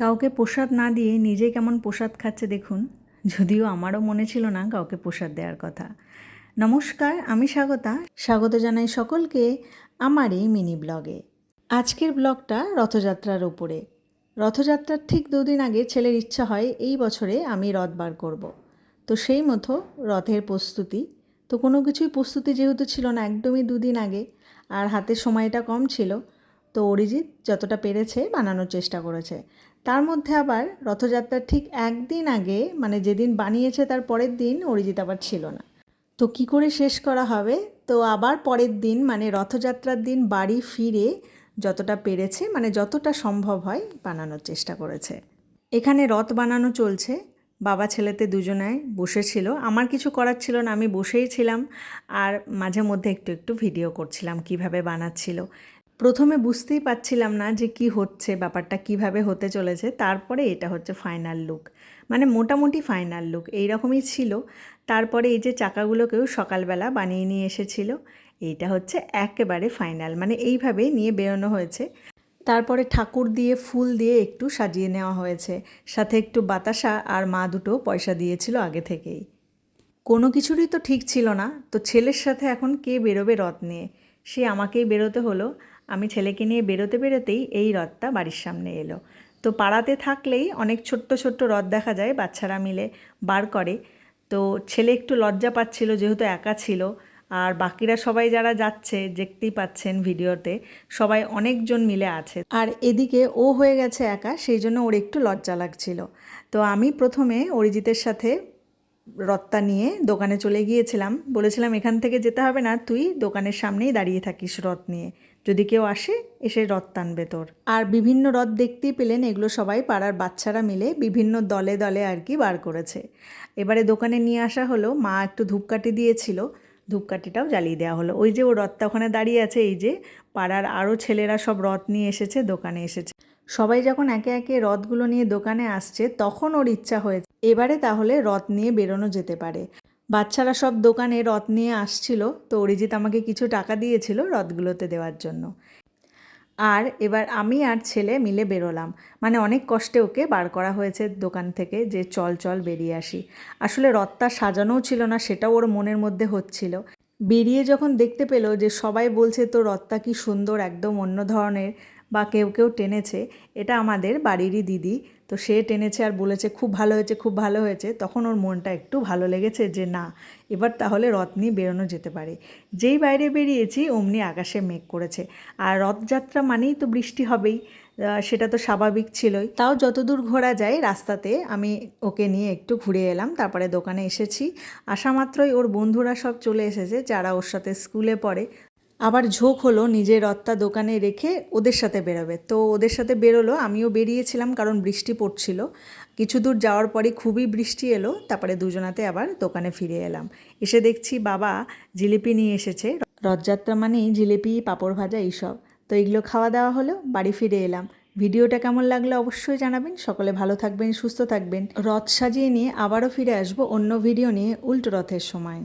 কাউকে প্রসাদ না দিয়ে নিজে কেমন প্রসাদ খাচ্ছে দেখুন। যদিও আমারও মনে ছিল না কাউকে প্রসাদ দেওয়ার কথা। নমস্কার, আমি স্বাগতা। স্বাগত জানাই সকলকে আমার এই মিনি ব্লগে। আজকের ব্লগটা রথযাত্রার উপরে। রথযাত্রার ঠিক দুদিন আগে ছেলের ইচ্ছা হয় এই বছরে আমি রথ বার করব। তো সেই মতো রথের প্রস্তুতি। তো কোনো কিছুই প্রস্তুতি যেহেতু ছিল না, একদমই দুদিন আগে। আর হাতে সময়টা কম ছিল তো অরিজিৎ যতটা পেরেছে বানানোর চেষ্টা করেছে। তার মধ্যে আবার রথযাত্রার ঠিক একদিন আগে মানে যেদিন বানিয়েছে তার পরের দিন অরিজিৎ আবার ছিল না। তো কি করে শেষ করা হবে? তো আবার পরের দিন মানে রথযাত্রার দিন বাড়ি ফিরে যতটা পেরেছে মানে যতটা সম্ভব হয় বানানোর চেষ্টা করেছে। এখানে রথ বানানো চলছে। বাবা ছেলেতে দুজনায় বসেছিল আমার কিছু করার ছিল না, আমি বসেই ছিলাম। আর মাঝে মধ্যে একটু একটু ভিডিও করছিলাম, কীভাবে বানাচ্ছিল। প্রথমে বুঝতেই পারছিলাম না যে কি হচ্ছে, ব্যাপারটা কীভাবে হতে চলেছে। তারপরে এটা হচ্ছে ফাইনাল লুক মানে মোটামুটি ফাইনাল লুক এই রকমই ছিল। তারপরে এই যে চাকাগুলোকেও সকালবেলা বানিয়ে নিয়ে এসেছিল, এইটা হচ্ছে একেবারে ফাইনাল মানে এইভাবে নিয়ে বেরোনো হয়েছে। তারপরে ঠাকুর দিয়ে ফুল দিয়ে একটু সাজিয়ে নেওয়া হয়েছে, সাথে একটু বাতাসা আর মা দুটো পয়সা দিয়েছিল আগে থেকেই। কোনো কিছুরই তো ঠিক ছিল না, তো ছেলের সাথে এখন কে বেরোবে রথ নিয়ে? সে আমাকেই বেরোতে হলো আমি ছেলেকে নিয়ে বেরোতে বেরোতেই এই রথটা বাড়ির সামনে এলো। তো পাড়াতে থাকলেই অনেক ছোট্ট ছোট্ট রথ দেখা যায়, বাচ্চারা মিলে বার করে। তো ছেলে একটু লজ্জা পাচ্ছিল, যেহেতু একা ছিল। আর বাকিরা সবাই যারা যাচ্ছে, দেখতেই পাচ্ছেন ভিডিওতে, সবাই অনেকজন মিলে আছে। আর এদিকে ও হয়ে গেছে একা, সেই জন্য ওর একটু লজ্জা লাগছিল। তো আমি প্রথমে অরিজিতের সাথে রত্তা নিয়ে দোকানে চলে গিয়েছিলাম। বলেছিলাম, এখান থেকে যেতে হবে না, তুই দোকানের সামনেই দাঁড়িয়ে থাকিস রথ নিয়ে। যদি কেউ আসে, এসে রথ টানবে তোর। আর বিভিন্ন রথ দেখতেই পেলেন, এগুলো সবাই পাড়ার বাচ্চারা মিলে বিভিন্ন দলে দলে আর কি বার করেছে। এবারে দোকানে নিয়ে আসা হলো, মা একটু ধূপকাঠি দিয়েছিল, ধূপকাঠিটাও জ্বালিয়ে দেওয়া হলো। ওই যে ও রথটা ওখানে দাঁড়িয়ে আছে, এই যে পাড়ার আরও ছেলেরা সব রথ নিয়ে এসেছে, দোকানে এসেছে। সবাই যখন একে একে রথগুলো নিয়ে দোকানে আসছে, তখন ওর ইচ্ছা হয়েছে এবারে তাহলে রথ নিয়ে বেরোনো যেতে পারে। বাচ্চারা সব দোকানে রথ নিয়ে আসছিল, তো অরিজিৎ আমাকে কিছু টাকা দিয়েছিল রথগুলোতে দেওয়ার জন্য। আর এবার আমি আর ছেলে মিলে বেরোলাম। মানে অনেক কষ্টে ওকে বার করা হয়েছে দোকান থেকে যে চল চল বেরিয়ে আসি। আসলে রথটা সাজানোও ছিল না, সেটাও ওর মনের মধ্যে হচ্ছিল। বেরিয়ে যখন দেখতে পেল যে সবাই বলছে তো রথটা কি সুন্দর, একদম অন্য ধরনের। বা কেউ কেউ টেনেছে, এটা আমাদের বাড়িরই দিদি। তো সে টেনেছে আর বলেছে, খুব ভালো হয়েছে, খুব ভালো হয়েছে। তখন ওর মনটা একটু ভালো লেগেছে যে, না, এবার তাহলে রথ নিয়ে বেরোনো যেতে পারে। যেই বাইরে বেরিয়েছি, অমনি আকাশে মেঘ করেছে। আর রথযাত্রা মানেই তো বৃষ্টি হবেই। সেটা তো স্বাভাবিক ছিলই। তাও যতদূর ঘোরা যায় রাস্তাতে, আমি ওকে নিয়ে একটু ঘুরে এলাম। তারপরে দোকানে এসেছি। আসা মাত্রই ওর বন্ধুরা সব চলে এসেছে, যারা ওর সাথে স্কুলে পড়ে। আবার ঝোঁক হলো নিজের রথটা দোকানে রেখে ওদের সাথে বেরোবে। তো ওদের সাথে বেরোলো, আমিও বেরিয়েছিলাম কারণ বৃষ্টি পড়ছিল। কিছু দূর যাওয়ার পরে খুবই বৃষ্টি এলো, তারপরে দুজনাতে আবার দোকানে ফিরে এলাম। এসে দেখছি বাবা জিলিপি নিয়ে এসেছে। রথযাত্রা মানেই জিলিপি, পাঁপড় ভাজা এইসব। তো এগুলো খাওয়া দাওয়া হলো, বাড়ি ফিরে এলাম। ভিডিওটা কেমন লাগল অবশ্যই জানাবেন। সকলে ভালো থাকবেন, সুস্থ থাকবেন। রথ সাজিয়ে নিয়ে আবারও ফিরে আসব অন্য ভিডিও নিয়ে উল্টো রথের সময়।